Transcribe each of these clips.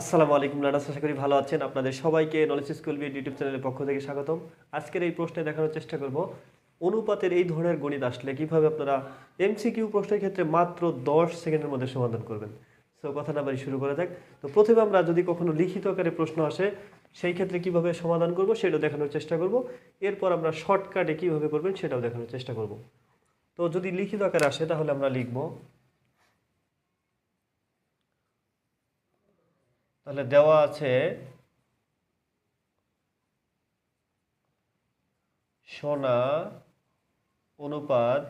আসসালামু আলাইকুম লাডাস, আশা করি ভালো আছেন। আপনাদের সবাইকে নলেজ স্কুল বিএড ইউটিউব চ্যানেলের পক্ষ থেকে স্বাগতম। আজকের এই প্রশ্নে দেখানোর চেষ্টা করব, অনুপাতের এই ধরনের গণিত আসলে কীভাবে আপনারা এমসিকিউ প্রশ্নের ক্ষেত্রে মাত্র দশ সেকেন্ডের মধ্যে সমাধান করবেন। সো কথা না বাড়ি শুরু করা যাক। তো প্রথমে আমরা যদি কখনো লিখিত আকারে প্রশ্ন আসে, সেই ক্ষেত্রে কীভাবে সমাধান করব সেটাও দেখানোর চেষ্টা করব। এরপর আমরা শর্টকাটে কীভাবে করবেন সেটাও দেখানোর চেষ্টা করব। তো যদি লিখিত আকারে আসে, তাহলে আমরা লিখব তাহলে দেওয়া আছে সোনা অনুপাত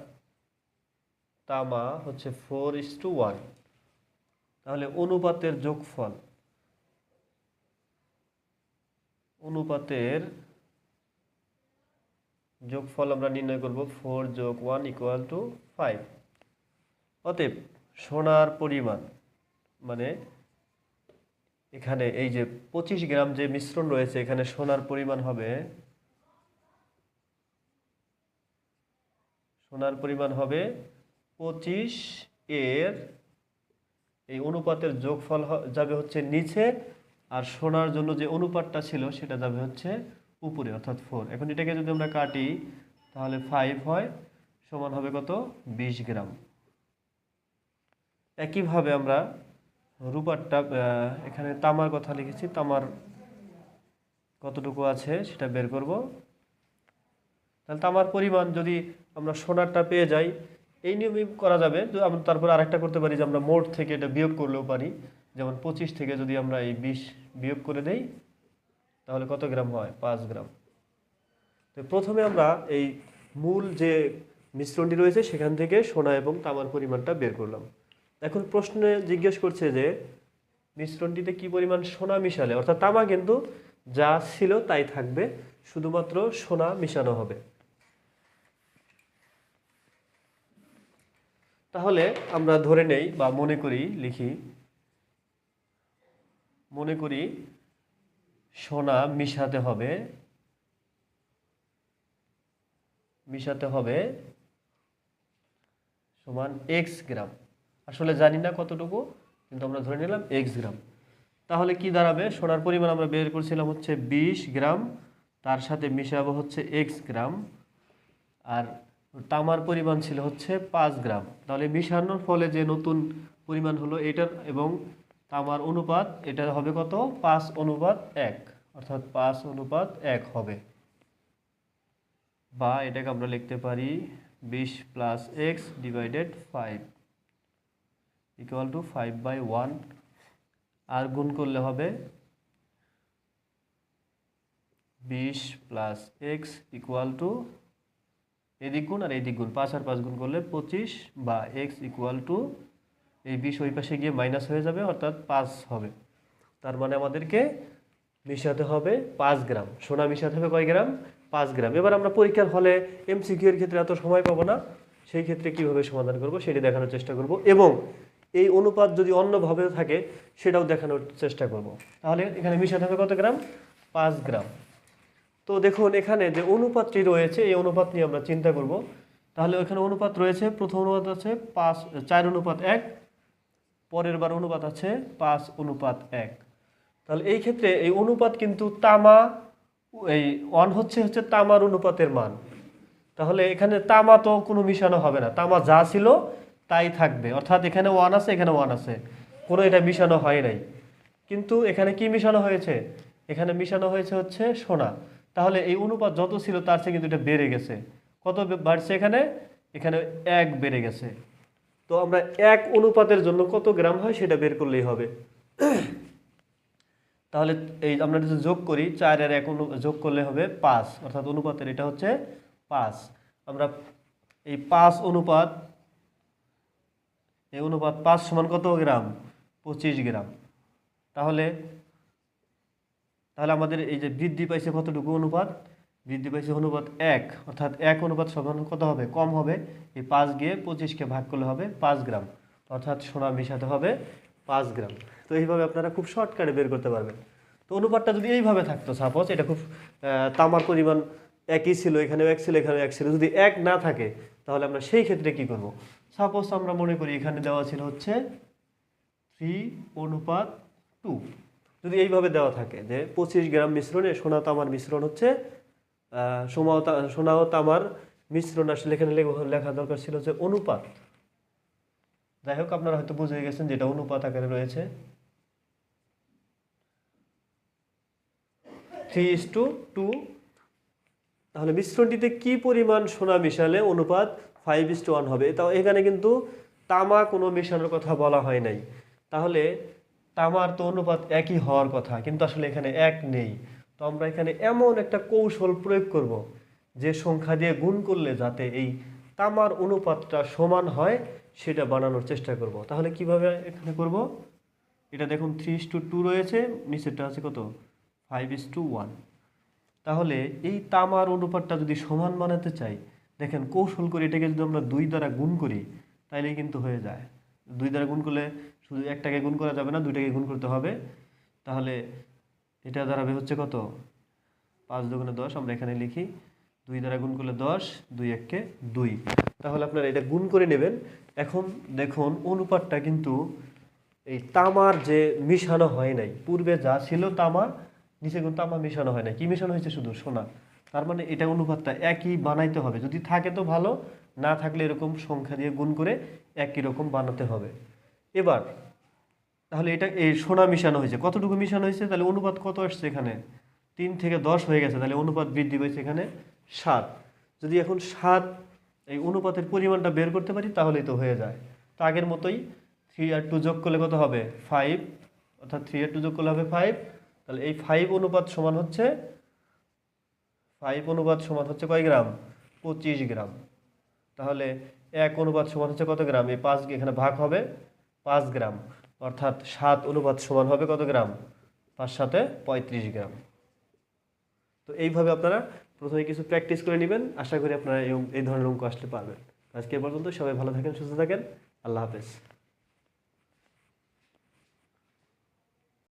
তামা হচ্ছে ফোর ইস টু ওয়ান তাহলে অনুপাতের যোগফল অনুপাতের যোগফল আমরা নির্ণয় করব ফোর যোগ ওয়ান ইকুয়াল টু ফাইভ অতএব সোনার পরিমাণ মানে এখানে এই যে পঁচিশ গ্রাম যে মিশ্রণ রয়েছে, এখানে সোনার পরিমাণ হবে, সোনার পরিমাণ হবে পঁচিশ এর, এই অনুপাতের যোগফল যাবে হচ্ছে নিচে, আর সোনার জন্য যে অনুপাতটা ছিল সেটা যাবে হচ্ছে উপরে, অর্থাৎ ফোর এখন এটাকে যদি আমরা কাটি, তাহলে ফাইভ হয়, সমান হবে কত? বিশ গ্রাম। একইভাবে আমরা রূপারটা আহ, এখানে তামার কথা লিখেছি। তামার কতটুকু আছে সেটা বের করব। তাহলে তামার পরিমাণ যদি আমরা সোনারটা পেয়ে যাই এই নিয়মে করা যাবে। আমরা তারপর আরেকটা করতে পারি যে আমরা মোট থেকে এটা বিয়োগ করলেও পারি। যেমন পঁচিশ থেকে যদি আমরা এই বিশ বিয়োগ করে দেই তাহলে কত গ্রাম হয়? পাঁচ গ্রাম। তো প্রথমে আমরা এই মূল যে মিশ্রণটি রয়েছে সেখান থেকে সোনা এবং তামার পরিমাণটা বের করলাম। এখন প্রশ্নে জিজ্ঞেস করছে যে, মিশ্রণটিতে কি পরিমাণ সোনা মিশালে? অর্থাৎ তামা কিন্তু যা ছিল তাই থাকবে, শুধুমাত্র সোনা মিশানো হবে। তাহলে আমরা ধরে নেই বা মনে করি, লিখি, মনে করি সোনা মিশাতে হবে মিশাতে হবে সমান এক্স গ্রাম। আসলে জানি না কতটুকু, কিন্তু আমরা ধরে নিলাম এক্স গ্রাম তাহলে কি দাঁড়াবে? সোনার পরিমাণ আমরা বের করছিলাম হচ্ছে বিশ গ্রাম তার সাথে মিশাবো হচ্ছে এক্স গ্রাম আর তামার পরিমাণ ছিল হচ্ছে পাঁচ গ্রাম তাহলে মিশানোর ফলে যে নতুন পরিমাণ হলো এটার এবং তামার অনুপাত, এটা হবে কত? পাঁচ অনুপাত এক, অর্থাৎ পাঁচ অনুপাত এক হবে। বা এটাকে আমরা লিখতে পারি বিশ plus X divided five equal to five by one আর গুণ করলে হবে বিশ প্লাস এক্স ইকুয়াল টু এদিক গুণ আর এদিক গুণ পাঁচ আর পাঁচ গুণ করলে পঁচিশ বা এক্স ইকুয়াল টু এই বিশ ওই পাশে গিয়ে মাইনাস হয়ে যাবে, অর্থাৎ পাঁচ হবে। তার মানে আমাদেরকে মিশাতে হবে পাঁচ গ্রাম। সোনা মিশাতে হবে কয় গ্রাম? পাঁচ গ্রাম। এবার আমরা পরীক্ষার হলে এমসিকিউ এর ক্ষেত্রে এত সময় পাবো না, সেই ক্ষেত্রে কীভাবে সমাধান করব সেটি দেখানোর চেষ্টা করব। এবং এই অনুপাত যদি অন্যভাবে থাকে, সেটাও দেখানোর চেষ্টা করব। তাহলে এখানে মিশাতে হবে কত গ্রাম? পাঁচ গ্রাম। তো দেখুন, এখানে যে অনুপাতটি রয়েছে, এই অনুপাত নিয়ে আমরা চিন্তা করব। তাহলে ওখানে অনুপাত রয়েছে, প্রথম অনুপাত আছে পাঁচ, চার অনুপাত এক, পরের বার অনুপাত আছে পাঁচ অনুপাত এক। তাহলে এই ক্ষেত্রে এই অনুপাত কিন্তু তামা, এই ওয়ান হচ্ছে হচ্ছে তামার অনুপাতের মান। তাহলে এখানে তামা তো কোনো মিশানো হবে না। তামা যা ছিল তাই থাকবে। অর্থাৎ এখানে ওয়ান আছে, এখানে ওয়ান আছে। কোনো এটা মিশানো হয় নাই। কিন্তু এখানে কি মিশানো হয়েছে? এখানে মিশানো হয়েছে হচ্ছে সোনা। তাহলে এই অনুপাত যত ছিল তার চেয়ে কিন্তু এটা বেড়ে গেছে। কত বাড়ছে এখানে? এখানে এক বেড়ে গেছে। তো আমরা এক অনুপাতের জন্য কত গ্রাম হয় সেটা বের করলেই হবে। তাহলে এই আমরা যদি যোগ করি চার এক অনু যোগ করলে হবে পাঁচ। অর্থাৎ অনুপাতের এটা হচ্ছে পাঁচ। আমরা এই পাঁচ অনুপাত এই অনুপাত পাঁচ সমান কত গ্রাম? পঁচিশ গ্রাম। তাহলে তাহলে আমাদের এই যে বৃদ্ধি পাইছে কতটুকু অনুপাত? বৃদ্ধি পাইছে অনুপাত এক। অর্থাৎ এক অনুপাত সমান কত হবে? কম হবে। এই পাঁচ গিয়ে পঁচিশকে ভাগ করলে হবে পাঁচ গ্রাম। অর্থাৎ সোনা মিশাতে হবে পাঁচ গ্রাম। তো এইভাবে আপনারা খুব শর্টকাটে বের করতে পারবেন। তো অনুপাতটা যদি এইভাবে থাকতো সাপোজ এটা খুব তামার পরিমাণ একই ছিল, এখানেও এক ছিল, এখানেও এক ছিল। যদি এক না থাকে, তাহলে আমরা সেই ক্ষেত্রে কি করব? সাপোজ আমরা মনে করি এখানে দেওয়া ছিল হচ্ছে থ্রি অনুপাত টু যদি এইভাবে দেওয়া থাকে যে পঁচিশ গ্রাম মিশ্রণে সোনা তামার মিশ্রণ হচ্ছে আহ, সোমা তা- সোনা ও তামার মিশ্রণ আসলে এখানে লেখা দরকার ছিল যে অনুপাত। যাই হোক আপনারা হয়তো বুঝে গেছেন যেটা অনুপাত আকারে রয়েছে। থ্রি ইস টু টু তাহলে মিশ্রণটিতে কি পরিমাণ সোনা মিশালে অনুপাত ফাইভ ইস টু ওয়ান হবে। তাও এখানে কিন্তু তামা কোনো মেশানোর কথা বলা হয় নাই। তাহলে তামার তো অনুপাত একই হওয়ার কথা, কিন্তু আসলে এখানে এক নেই। তো আমরা এখানে এমন একটা কৌশল প্রয়োগ করব, যে সংখ্যা দিয়ে গুণ করলে যাতে এই তামার অনুপাতটা সমান হয়, সেটা বানানোর চেষ্টা করব। তাহলে কীভাবে এখানে করব? এটা দেখুন থ্রি ইস টু টু রয়েছে, নিচেরটা আছে কত? ফাইভ ইস টু ওয়ান তাহলে এই তামার অনুপাতটা যদি সমান বানাতে চাই দেখেন কৌশল করে এটাকে যদি আমরা দুই দ্বারা গুণ করি তাহলেই কিন্তু হয়ে যায়। দুই দ্বারা গুণ করলে শুধু একটাকে গুণ করা যাবে না, দুইটাকে গুণ করতে হবে। তাহলে এটা দাঁড়াবে হচ্ছে কত? পাঁচ দুগুণে দশ, আমরা এখানে লিখি। দুই দ্বারা গুণ করলে দশ, দুই এককে দুই। তাহলে আপনারা এটা গুণ করে নেবেন। এখন দেখুন, অনুপাতটা কিন্তু এই তামার যে মিশানো হয় নাই, পূর্বে যা ছিল তামা, নিচে কিন্তু তামা মিশানো হয় নাই। কি মিশানো হয়েছে শুধু? সোনা। তার মানে এটা অনুপাতটা একই বানাইতে হবে। যদি থাকে তো ভালো, না থাকলে এরকম সংখ্যা দিয়ে গুণ করে একই রকম বানাতে হবে। এবার, তাহলে এটা এই সোনা মিশানো হয়েছে। কতটুকু মিশানো হয়েছে? তাহলে অনুপাত কত আসছে এখানে? তিন থেকে দশ হয়ে গেছে। তাহলে অনুপাত বৃদ্ধি পেয়েছে এখানে সাত। যদি এখন সাত এই অনুপাতের পরিমাণটা বের করতে পারি, তাহলেই তো হয়ে যায়। তো আগের মতোই থ্রি আর টু যোগ করলে কত হবে? ফাইভ অর্থাৎ থ্রি আর টু যোগ করলে হবে ফাইভ তাহলে এই ফাইভ অনুপাত সমান হচ্ছে ফাইভ অনুপাত সমান হচ্ছে কয় গ্রাম? পঁচিশ গ্রাম। তাহলে এক অনুপাত সমান হচ্ছে কত গ্রাম? এই পাঁচ এখানে ভাগ হবে পাঁচ গ্রাম। অর্থাৎ সাত অনুপাত সমান হবে কত গ্রাম? পাঁচ সাথে পঁয়ত্রিশ গ্রাম। তো এইভাবে আপনারা প্রথমে কিছু প্র্যাকটিস করে নেবেন। আশা করি আপনারা এই ধরনের অঙ্ক আসলে পারবেন। আজকে পর্যন্ত সবাই ভালো থাকেন, সুস্থ থাকেন। আল্লাহ হাফেজ।